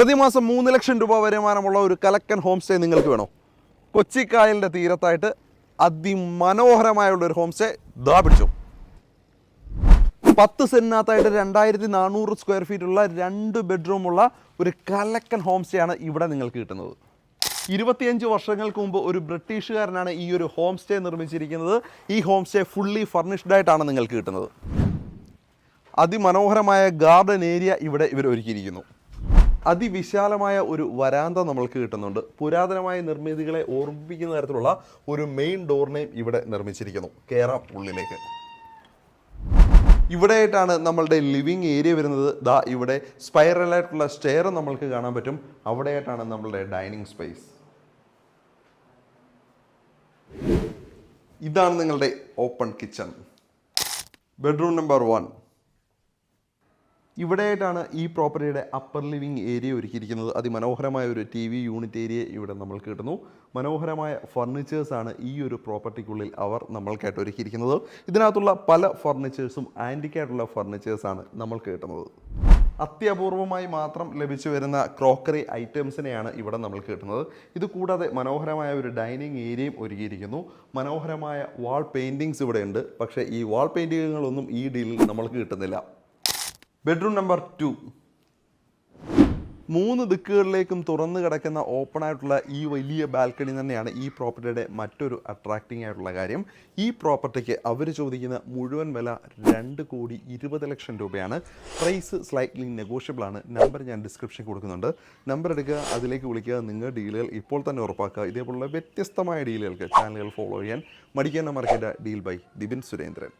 പ്രതിമാസം മൂന്ന് ലക്ഷം രൂപ വരുമാനമുള്ള ഒരു കലക്കൻ ഹോം സ്റ്റേ നിങ്ങൾക്ക് വേണോ? കൊച്ചിക്കായലിന്റെ തീരത്തായിട്ട് അതിമനോഹരമായുള്ള ഒരു ഹോം സ്റ്റേ ദാ പിടിച്ചു. പത്ത് സെന്റിനകത്തായിട്ട് രണ്ടായിരത്തി നാനൂറ് സ്ക്വയർ ഫീറ്റ് ഉള്ള രണ്ട് ബെഡ്റൂമുള്ള ഒരു കലക്കൻ ഹോം സ്റ്റേ ആണ് ഇവിടെ നിങ്ങൾക്ക് കിട്ടുന്നത്. ഇരുപത്തിയഞ്ച് വർഷങ്ങൾക്ക് മുമ്പ് ഒരു ബ്രിട്ടീഷുകാരനാണ് ഈ ഒരു ഹോം സ്റ്റേ നിർമ്മിച്ചിരിക്കുന്നത്. ഈ ഹോം സ്റ്റേ ഫുള്ളി ഫർണിഷ്ഡ് ആയിട്ടാണ് നിങ്ങൾക്ക് കിട്ടുന്നത്. അതിമനോഹരമായ ഗാർഡൻ ഏരിയ ഇവിടെ ഇവർ ഒരുക്കിയിരിക്കുന്നു അതിവിശാലമായ ഒരു വരാന്ത നമ്മൾക്ക് കിട്ടുന്നുണ്ട്. പുരാതനമായ നിർമ്മിതികളെ ഓർമ്മിപ്പിക്കുന്ന തരത്തിലുള്ള ഒരു മെയിൻ ഡോറിനെയും ഇവിടെ നിർമ്മിച്ചിരിക്കുന്നു. കേറാം ഉള്ളിലേക്ക്. ഇവിടെയായിട്ടാണ് നമ്മളുടെ ലിവിങ് ഏരിയ വരുന്നത്. ദാ ഇവിടെ സ്പൈറലായിട്ടുള്ള സ്റ്റെയർ നമ്മൾക്ക് കാണാൻ പറ്റും. അവിടെയായിട്ടാണ് നമ്മളുടെ ഡൈനിങ് സ്പേസ് ഇതാണ് നിങ്ങളുടെ open kitchen bedroom number one ഇവിടെയായിട്ടാണ് ഈ പ്രോപ്പർട്ടിയുടെ അപ്പർ ലിവിങ് ഏരിയ ഒരുക്കിയിരിക്കുന്നത്. അതിമനോഹരമായ ഒരു ടി വി യൂണിറ്റ് ഏരിയ ഇവിടെ നമ്മൾക്ക് കിട്ടുന്നു. മനോഹരമായ ഫർണിച്ചേഴ്സാണ് ഈ ഒരു പ്രോപ്പർട്ടിക്കുള്ളിൽ അവർ നമ്മൾക്കായിട്ട് ഒരുക്കിയിരിക്കുന്നത്. ഇതിനകത്തുള്ള പല ഫർണിച്ചേഴ്സും ആന്റിക്കായിട്ടുള്ള ഫർണിച്ചേഴ്സാണ് നമ്മൾക്ക് കിട്ടുന്നത്. അത്യപൂർവമായി മാത്രം ലഭിച്ചു വരുന്ന ക്രോക്കറി ഐറ്റംസിനെയാണ് ഇവിടെ നമ്മൾ കിട്ടുന്നത്. ഇത് കൂടാതെ മനോഹരമായ ഒരു ഡൈനിങ് ഏരിയയും ഒരുക്കിയിരിക്കുന്നു. മനോഹരമായ വാൾ പെയിന്റിങ്സ് ഇവിടെ ഉണ്ട് പക്ഷേ ഈ വാൾ പെയിന്റിങ്ങുകളൊന്നും ഈ ഡീലിൽ നമ്മൾക്ക് കിട്ടുന്നില്ല. ബെഡ്റൂം നമ്പർ ടു മൂന്ന് ദിക്കുകളിലേക്കും തുറന്നു കിടക്കുന്ന ഓപ്പൺ ആയിട്ടുള്ള ഈ വലിയ ബാൽക്കണി തന്നെയാണ് ഈ പ്രോപ്പർട്ടിയുടെ മറ്റൊരു അട്രാക്റ്റിംഗ് ആയിട്ടുള്ള കാര്യം. ഈ പ്രോപ്പർട്ടിക്ക് അവർ ചോദിക്കുന്ന മുഴുവൻ വില രണ്ട് കോടി ഇരുപത് ലക്ഷം രൂപയാണ്. പ്രൈസ് സ്ലൈറ്റ്ലി നെഗോഷ്യബിൾ ആണ്. നമ്പർ ഞാൻ ഡിസ്ക്രിപ്ഷൻ കൊടുക്കുന്നുണ്ട്. നമ്പർ എടുക്കുക അതിലേക്ക് വിളിക്കുക നിങ്ങൾ ഡീലുകൾ ഇപ്പോൾ തന്നെ ഉറപ്പാക്കുക. ഇതേപോലുള്ള വ്യത്യസ്തമായ ഡീലുകൾക്ക് ചാനലുകൾ ഫോളോ ചെയ്യാൻ മടിക്കേണ്ട മറക്കേണ്ട ഡീൽ ബൈ ദിബിൻ സുരേന്ദ്രൻ